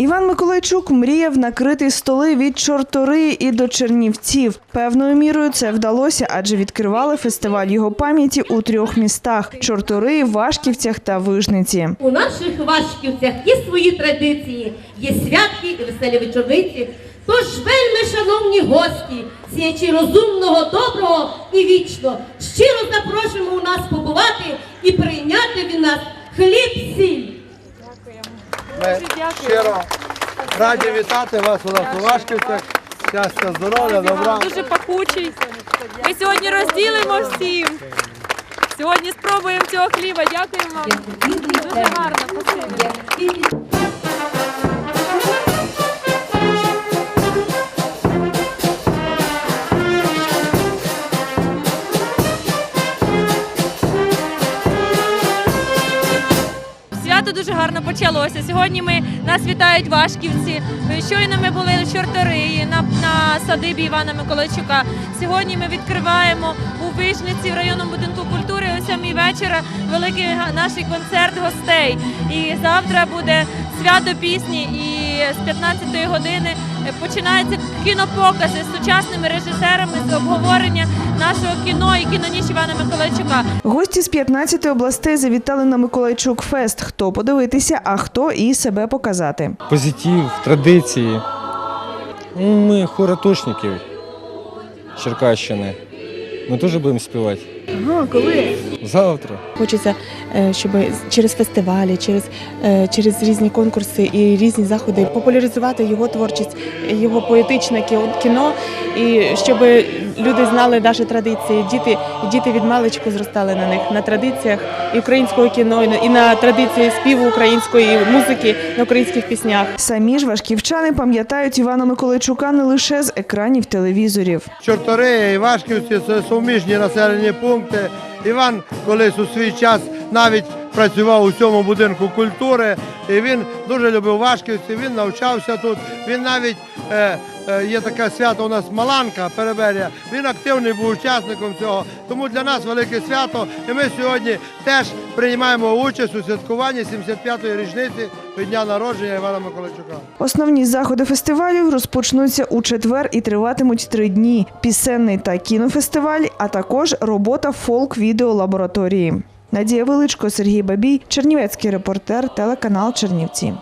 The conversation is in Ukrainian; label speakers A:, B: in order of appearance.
A: Іван Миколайчук мріяв накрити столи від чортори і до Чернівців. Певною мірою це вдалося, адже відкривали фестиваль його пам'яті у трьох містах: Чортори, Вашківцях та Вижниці.
B: У наших важківцях є свої традиції, є святки і веселі вечорниці. Тож, вельми шановні гості, сіячи розумного, доброго і вічно, щиро запрошуємо у нас побувати і прийняти від нас хліб сіль.
C: Ми щиро раді вітати вас у нас у Вашківцях. Щастя, здоров'я, добра.
D: Дуже пахучий. Ми сьогодні розділимо всім. Сьогодні спробуємо цього хліба. Дякуємо вам. Дуже гарно, спасибі. Свято дуже гарно почалося. Сьогодні ми нас вітають Вашківці. Щойно ми були в Чорториї на, на садибі Івана Миколайчука. Сьогодні ми відкриваємо у Вишниці в районному будинку культури о 7 вечора великий наш концерт гостей. І завтра буде свято пісні. І з 15 години е, починаються кінопокази з сучасними режисерами з обговорення нашого кіно і кіноніч Івана Миколайчука.
A: Гості з 15 областей завітали на Миколайчук Фест. Хто подивитися, а хто і себе показати.
E: позитив, традиції. Ну, Ми хоратошників Черкащини. Ми теж будемо співати.
F: Ага, коли?
E: Завтра.
F: Хочеться, е, щоб через фестивалі, через, е, через різні конкурси і різні заходи популяризувати його творчість, його поетичне кіно, і щоб люди знали наші традиції. Діти, діти від маличку зростали на них, на традиціях і українського кіно, і на- традиції співу української музики, на українських піснях.
A: Самі ж важківчани пам'ятають Івана Миколайчука не лише з екранів телевізорів.
C: Чортори і Вашківці це суміжні населені пункти. punkte Іван колись у свій час навіть працював у цьому будинку культури. І він дуже любив Вашківці, він навчався тут. Він навіть е, е, є таке свято у нас Маланка Переберія. Він активний був учасником цього. Тому для нас велике свято. І ми сьогодні теж приймаємо участь у святкуванні 75-ї річниці від дня народження Івана Миколайчука.
A: Основні заходи фестивалю розпочнуться у четвер і триватимуть три дні: пісенний та кінофестиваль, а також робота фолк-відеолабораторії. Надія Величко, Сергій Бабій, Чернівецький репортер, телеканал Чернівці.